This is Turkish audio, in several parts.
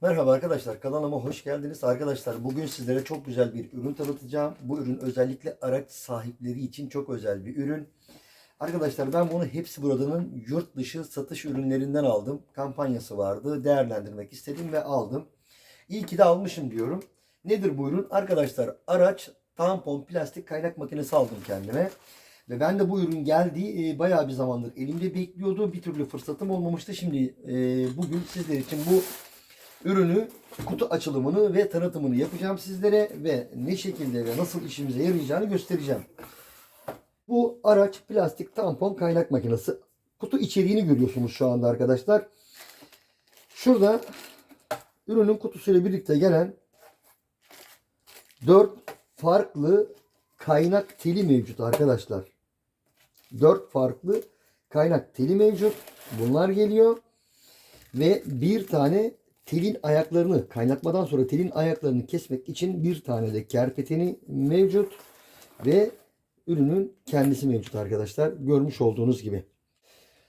Merhaba arkadaşlar kanalıma hoş geldiniz. Arkadaşlar bugün sizlere çok güzel bir ürün tanıtacağım. Bu ürün özellikle araç sahipleri için çok özel bir ürün. Arkadaşlar ben bunu hepsi buradanın yurt dışı satış ürünlerinden aldım. Kampanyası vardı. Değerlendirmek istedim ve aldım. İyi ki de almışım diyorum. Nedir bu ürün? Arkadaşlar araç tampon plastik kaynak makinesi aldım kendime. Ve ben de bu ürün geldiği e, bayağı bir zamandır elimde bekliyordu. Bir türlü fırsatım olmamıştı. Şimdi e, bugün sizler için bu ürünü kutu açılımını ve tanıtımını yapacağım sizlere ve ne şekilde ve nasıl işimize yarayacağını göstereceğim. Bu araç plastik tampon kaynak makinesi. Kutu içeriğini görüyorsunuz şu anda arkadaşlar. Şurada ürünün kutusuyla birlikte gelen 4 farklı kaynak teli mevcut arkadaşlar. 4 farklı kaynak teli mevcut. Bunlar geliyor. Ve bir tane telin ayaklarını kaynatmadan sonra telin ayaklarını kesmek için bir tane de kerpeteni mevcut. Ve ürünün kendisi mevcut arkadaşlar. Görmüş olduğunuz gibi.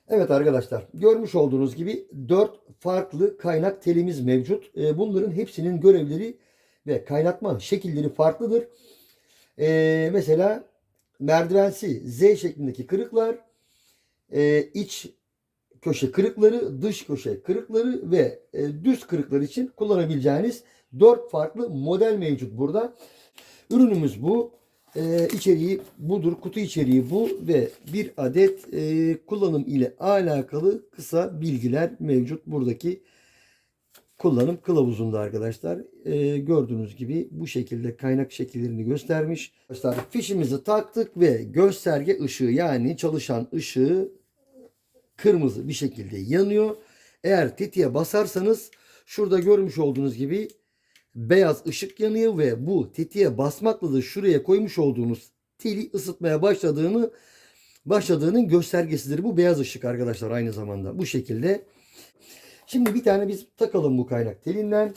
Evet arkadaşlar görmüş olduğunuz gibi 4 farklı kaynak telimiz mevcut. Ee, Bunların hepsinin görevleri ve kaynatma şekilleri farklıdır. Ee, mesela merdivensi Z şeklindeki kırıklar, e, iç köşe kırıkları, dış köşe kırıkları ve e, düz kırıklar için kullanabileceğiniz 4 farklı model mevcut burada. Ürünümüz bu. E, içeriği budur. Kutu içeriği bu ve bir adet e, kullanım ile alakalı kısa bilgiler mevcut buradaki kullanım kılavuzunda arkadaşlar. E, gördüğünüz gibi bu şekilde kaynak şekillerini göstermiş. Arkadaşlar fişimizi taktık ve gösterge ışığı yani çalışan ışığı kırmızı bir şekilde yanıyor. Eğer tetiğe basarsanız şurada görmüş olduğunuz gibi beyaz ışık yanıyor ve bu tetiğe basmakla da şuraya koymuş olduğunuz teli ısıtmaya başladığını başladığının göstergesidir. Bu beyaz ışık arkadaşlar aynı zamanda bu şekilde. Şimdi bir tane biz takalım bu kaynak telinden.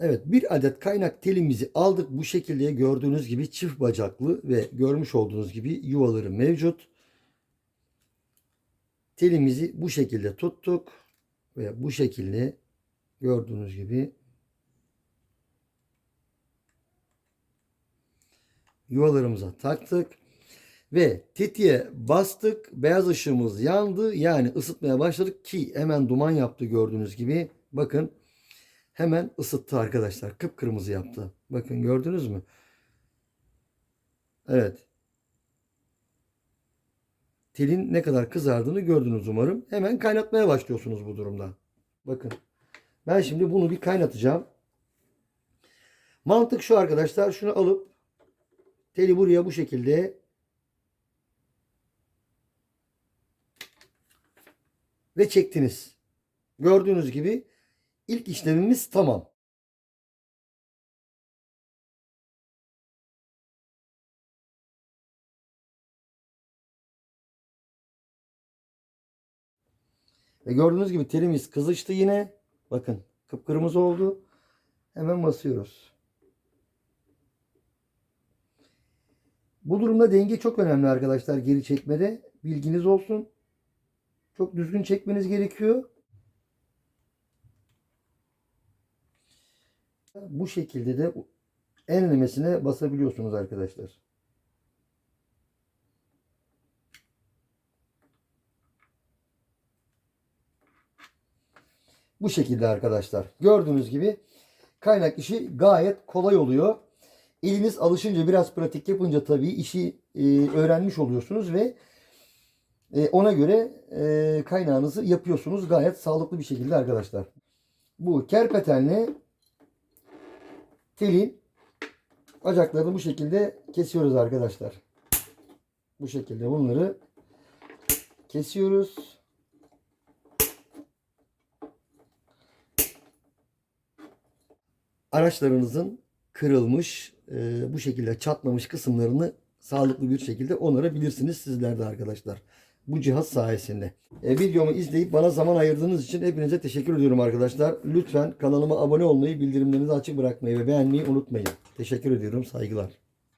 Evet bir adet kaynak telimizi aldık. Bu şekilde gördüğünüz gibi çift bacaklı ve görmüş olduğunuz gibi yuvaları mevcut. Telimizi bu şekilde tuttuk ve bu şekilde gördüğünüz gibi yuvalarımıza taktık ve tetiğe bastık. Beyaz ışığımız yandı. Yani ısıtmaya başladık ki hemen duman yaptı gördüğünüz gibi. Bakın hemen ısıttı arkadaşlar. Kıpkırmızı yaptı. Bakın gördünüz mü? Evet. Telin ne kadar kızardığını gördünüz umarım. Hemen kaynatmaya başlıyorsunuz bu durumda. Bakın. Ben şimdi bunu bir kaynatacağım. Mantık şu arkadaşlar. Şunu alıp teli buraya bu şekilde ve çektiniz. Gördüğünüz gibi ilk işlemimiz tamam. Ve gördüğünüz gibi telimiz kızıştı yine. Bakın kıpkırmızı oldu. Hemen basıyoruz. Bu durumda denge çok önemli arkadaşlar geri çekmede. Bilginiz olsun. Çok düzgün çekmeniz gerekiyor. Bu şekilde de enlemesine basabiliyorsunuz arkadaşlar. Bu şekilde arkadaşlar. Gördüğünüz gibi kaynak işi gayet kolay oluyor. Eliniz alışınca biraz pratik yapınca tabii işi e, öğrenmiş oluyorsunuz ve e, ona göre e, kaynağınızı yapıyorsunuz gayet sağlıklı bir şekilde arkadaşlar. Bu kerpetenle telin bacaklarını bu şekilde kesiyoruz arkadaşlar. Bu şekilde bunları kesiyoruz. Araçlarınızın kırılmış, e, bu şekilde çatlamış kısımlarını sağlıklı bir şekilde onarabilirsiniz sizler de arkadaşlar. Bu cihaz sayesinde. E, videomu izleyip bana zaman ayırdığınız için hepinize teşekkür ediyorum arkadaşlar. Lütfen kanalıma abone olmayı, bildirimlerinizi açık bırakmayı ve beğenmeyi unutmayın. Teşekkür ediyorum. Saygılar.